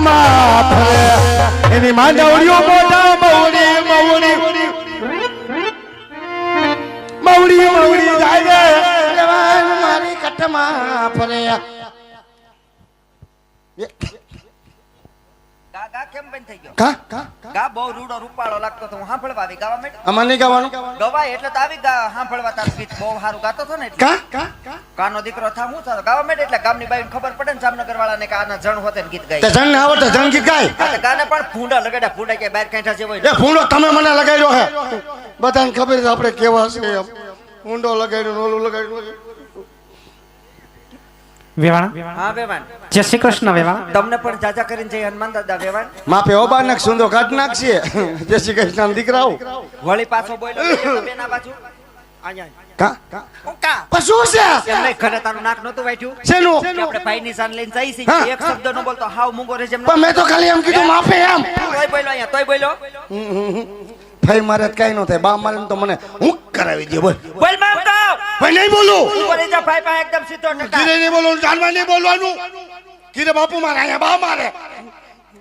માં એની માંડવડીઓ મોટા મવડી મવડી મવડી મવડી જાય. રે મારી કટમાં ફરે ગા ગા કેમ બંધ થઈ ગયો? કા? કા? ગા બહુ રૂડો રૂપાળો લાગતો તો હું સાંભળવા આવી. ગાવા નહીં ગાવાનું? ગવાય એટલે તો આવી ગા સાંભળવા તાર ગીત બહુ સારું ગાતો હતો ને કા? કા? કા? કાનો દીકરો થા હું થતો ગાવા માંડે એટલે ગામની બાઈને ખબર પડે ને જામનગર વાળાને કે આના જણ હોતે ને ગીત તે ગાય. જણ ને આવડે જણ ગીત ગાય. તો ગાને પણ ભૂંડા લગાડ્યા ભૂંડા કે બહાર કાંઠા જેવો એ ફૂંડો તમે મને લગાડ્યો હે. બધાને ખબર છે આપણે કેવા છે ઊંડો ફૂંડો લગાડ્યો ઓલું લગાડ્યું વેવાણ? હા વેવાણ. જય શ્રી કૃષ્ણ વેવાણ. તમને પણ જાજા કરીને જય હનુમાન દાદા વેવાન માપે ઓબા નાખ સુંદો કાટ નાખશે. જય શ્રી કૃષ્ણ દીકરાઓ. વળી પાછો બોલ્યો બેના બાજુ. અહીંયા કા? કા હું કા? પશુ છે? એમ તારું નાક નહોતું વાટ્યું શેનું? કે આપણે ભાઈની જાન લઈને જઈ છીએ. હા. એક શબ્દ નો બોલતો હાવ મૂંગો રહે જેમ મેં તો ખાલી એમ કીધું માપે એમ. તોય અહીંયા તોય બોલ્યો. મારે કઈ ન થાય. બા મારે તો મને હું કરાવી દે બોલ. બોલ ભાઈ નહીં બોલું. ઉપર જા ભાઈ ભાઈ એકદમ સીધો ટકા કીરે નહીં બોલવાનું જાનવા નહીં બોલવાનું. કીરે બાપુ મારે અહીંયા બા મારે.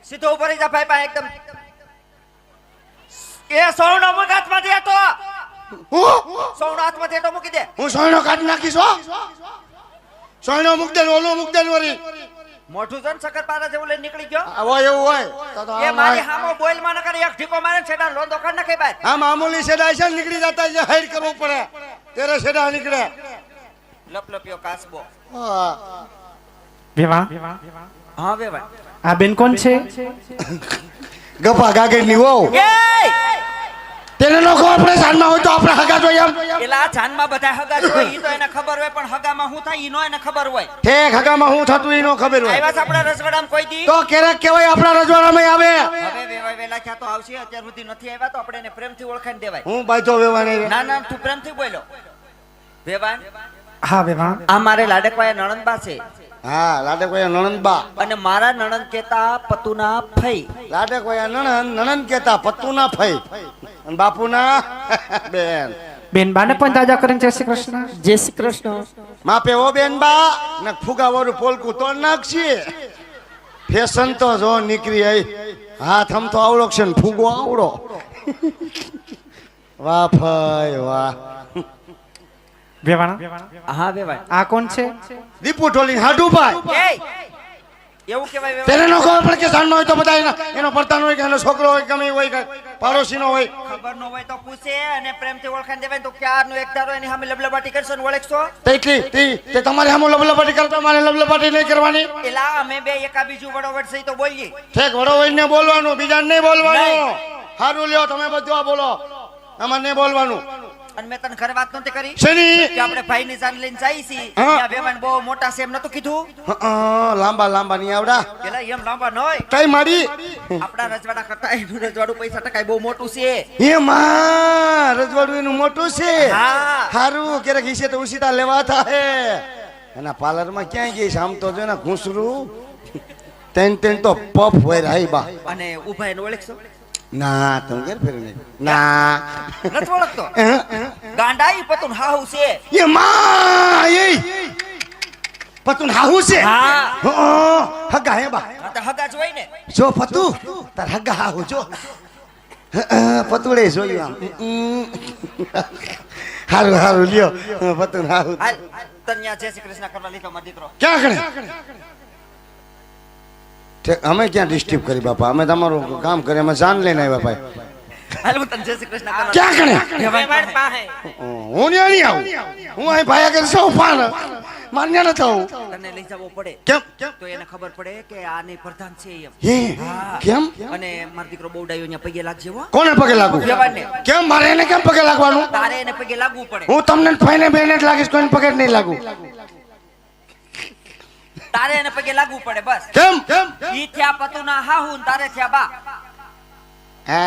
સીધો ઉપર જા ભાઈ ભાઈ એકદમ. એ સૌનો મુખમાં દે તો હું? સૌનો હાથમાં દે તો મૂકી દે. હું સોયનો કાઢી નાખીશ હો? સોયનો મૂક દે ઓલો મૂક દે ને મોઢું જન શક્કરપારા જેવું લઈને નીકળી ગયો? આ હોય એવું હોય. તો તો એ મારી હામો બોલમાં નકર કરે એક ઠીકો મારે ને છેડા લોંદો કાઢ નાખે ભાઈ આ મામૂલી સેડા છે નીકળી જતા જે હાઈડ કરવું પડે. તેરે સેડા નીકળે. લપલપ્યો કાસબો. વેવા હા વેવા ભાઈ આ બેન કોણ છે? ગપા ગાગરની વહુ. એ! તેને લોકો આપણે જાનમાં હોય તો આપણે હગા જોઈએ એમ. એલા આ જાનમાં બધા હગા જોઈએ ઈ તો એને ખબર હોય પણ હગામાં હું થાય ઈ નો એને ખબર હોય. ઠેક હગામાં હું થતું એ નો ખબર હોય. આવ્યા છે આપણા રજવાડામાં કોઈ દી? તો ક્યારેક કેવાય આપણા રજવાડામાં આવે. હવે વેવાય વેલા ક્યાં તો આવશે અત્યાર સુધી નથી આવ્યા તો આપણે એને પ્રેમથી ઓળખાઈ દેવાય. હું બાજો વેવાને ના ના તું પ્રેમથી બોલો. વેવાન હા વેવાન આ મારે લાડકવાયા નણંદબા છે. હા લાડક ભાઈ નણંદબા. અને મારા નણંદ કેતા પતુના ફઈ. લાડક નણંદ નણંદ કેતા પતુના ફઈ. અને બાપુ ના બેન. બેન બાને પણ દાદા કરીને જય શ્રી કૃષ્ણ. જય શ્રી કૃષ્ણ. માપે ઓ બેન બા? ને ફુગા વાળું પોલકું તો નાખશે. ફેશન તો જો નીકળી આઈ. હાથ આમ તો આવડો છે ને ફુગો આવડો. વાહ ભાઈ વાહ. વેવાણ? હા વેવાય આ કોણ છે? દીપુ ટોલી હાડુ ભાઈ. એ! એવું કહેવાય તેને નો ખબર પડે કે સાંજનો હોય તો બધા એના એનો પડતા હોય કે એનો છોકરો હોય ગમે હોય કે પાડોશીનો હોય. ખબર નો હોય તો પૂછે અને પ્રેમથી ઓળખાણ દેવાય તો ક્યારનો એક ધારો એની સામે લબલબાટી કરશો ને ઓળખશો? તેટલી તી તે તમારે સામે લબલબાટી કરતા મારે લબલબાટી નહીં કરવાની. એલા અમે બે એકા બીજું વડોવડ સહી તો બોલીએ. ઠેક વડો હોય બોલવાનું બીજાને નહીં બોલવાનું. હારું સારું લ્યો તમે બધું આ બોલો. અમારે નહીં બોલવાનું. અને મેં તને ઘરે વાત નહોતી કરી? શેની? કે આપણે ભાઈની જાન લઈને ત્યાં વેવાણ બહુ મોટા છે એમ નતું કીધું? લાંબા લાંબા નહીં આવડા. પેલા એમ લાંબા ન હોય કઈ મારી? આપણા રજવાડા કરતા એનું રજવાડું પૈસા ટકાય બહુ મોટું છે. એ માં રજવાડું એનું મોટું છે. હા. હારું ક્યારેક હિસે તો ઉસીતા લેવા થાય. એના પાર્લરમાં ક્યાંય ગઈ છે? આમ તો જો ને ઘૂસરું. તેન તેન તો પફ હોય રાઈ બા. અને ઊભા એને ઓળખશો? ના તમે ઘેર ફેર નહીં ના. નથી ઓળખતો. ગાંડાઈ પતુન હાહુ છે. એ માં એ. પતુન હાહુ છે? હા. હગા હે બા. હગા જ હોય ને. જો પતુ તાર હગા હાહુ જો. પતુડે જોયું આમ. હારું હારું લ્યો. પતુન હાહુ. તન્યા જય શ્રી કૃષ્ણ કરવા લીધો મારો દીકરો. ક્યાં કણે અમે ક્યાં ડિસ્ટર્બ કરી બાપા? અમે તમારું કામ કરી અમે જાન લઈને આવ્યા ભાઈ. હું ક્યાં કણે હું ત્યાં નહીં આવું. હું અહીં ભાઈ આગળ સૌ ફાન. માન્ય ન થવું તને લઈ જવો પડે. કેમ? કેમ તો એને ખબર પડે કે આને પ્રધાન છે એમ. હે? કેમ? અને મારો દીકરો બહુ ડાયો અહીંયા પગે લાગજે હો. કોને પગે લાગુ? કેમ? મારે એને કેમ પગે લાગવાનું? તારે એને પગે લાગવું પડે. હું તમને ફાઈને બેને જ લાગીશ કોઈને પગે નહીં લાગુ. તારે એને પગે લાગવું પડે બસ. કેમ? કેમ ઈ થયા પતુના હાહુ તારે થયા બા. હે?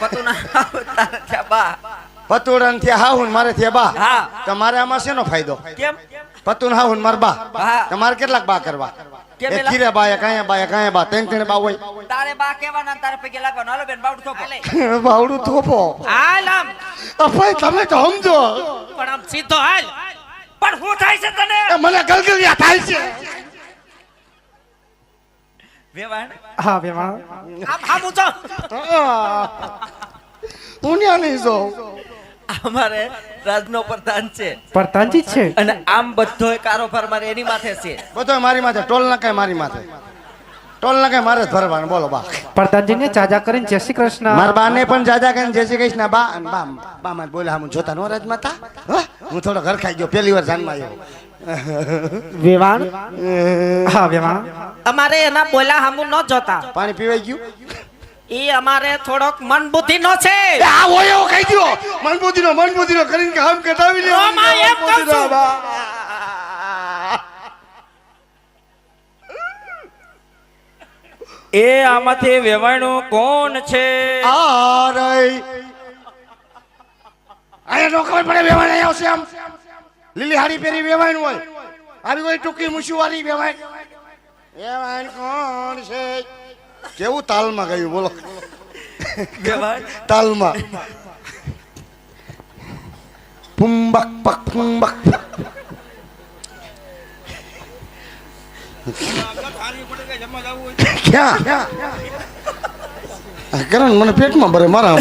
પતુના હાહુ તારે થયા બા. પતુડનથી હાહુન મારે થી બા. હા. તો મારે આમાં શેનો ફાયદો? કેમ? પતુન હાહુન માર બા. હા. તમારે કેટલાક બા કરવા? એ બા ખીરે બાયા કાયા બાયા કાયા બા. ત્રણ ત્રણ બા હોય. તારે બા કેવાના તારે પગે લાગવાનો. હાલો બેન બાવડું થોપો. બાવડું થોપો. હાલ આમ. અફાય તમે તો સમજો. પણ આમ સીધો હાલ. પણ શું થાય છે તને? મને ગલગલિયા થાય છે. વેવાણ હા વેવાણ આમ આમ ઊંચો. હું નહીં જાઉં. અમારે રાજનો પ્રધાન છે. પ્રધાનજી છે. અને આમ બધોય કારોબાર મારે એની માથે છે. બધો મારી માથે. ટોલ નાખાય મારી માથે. ટોલ નાખાય મારે જ ભરવાનું. બોલો બા. પ્રધાનજીને ચાજા કરીને જય શ્રી કૃષ્ણ. મારા બાને પણ જાજા કરીને જય શ્રી કૃષ્ણ બા. અને બા બા માં બોલ્યા હું જોતા નો રાજ માતા હું? થોડો ઘર ખાઈ ગયો પહેલી વાર જાનમાં આવ્યો. વેવાણ હા વેવાણ અમારે એના બોલા હામું ન જોતા. પાણી પીવાઈ ગયું? ઈ અમારે થોડોક મન બુદ્ધિ નો છે. એ આ હોય એવો કહી દ્યો. મનબુદ્ધિનો મનબુદ્ધિનો કરીને કામ કટાવી લે. તો માં એમ કહું છું. એ આમાંથી વેવાણું કોણ છે? આ અરે અહીંયા નો ખબર પડે વેવાણ આવ્યો આવશે આમ. લીલી હાડી પહેરી વેવાણ હોય. આવી કોઈ ટૂંકી વાળી વેવાણ. વેવાણ કોણ છે? કેવું તાલમાં ગયું બોલો. કેવાય તાલમાં. પુંબક પક પુંબક. કરણ મને પેટમાં ભરે મારા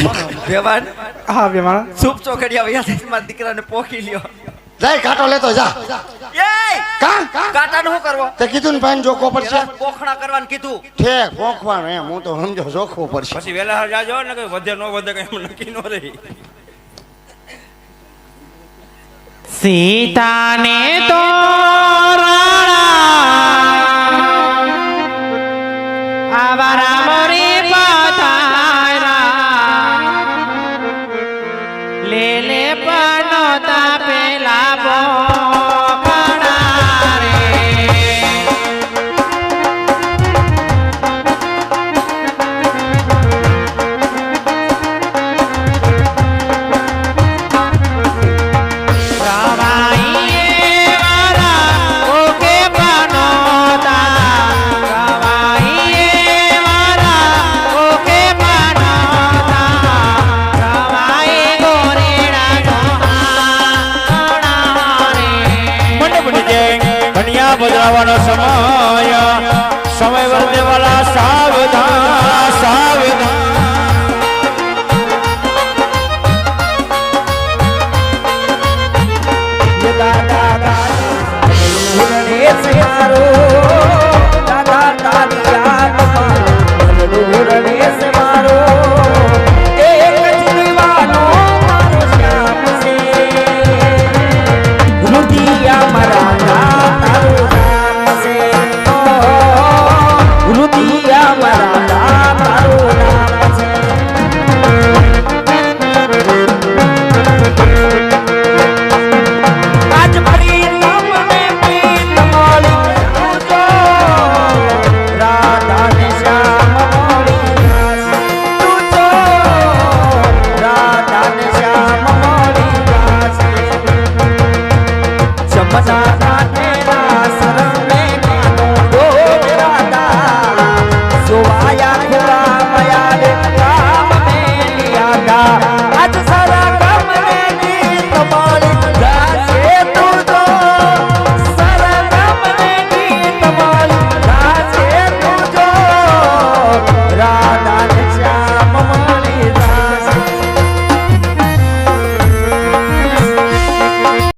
વેવાણ હા વેવાણ સૂપ ચોકડિયા વયા મારા દીકરાને પોખી લ્યો. જાય કાંટો લેતો જા. કા? કાટાનું શું કરવો? તે કીધું ને પાણી જોખવો પડશે. પોખણા કરવાનું કીધું. ઠેક પોખવાનું એમ. હું તો સમજો જોખવું પડશે. પછી વેલા જાજો ને કઈ વધે નો વધે કઈ એમ નક્કી નો રહી. સીતાને તો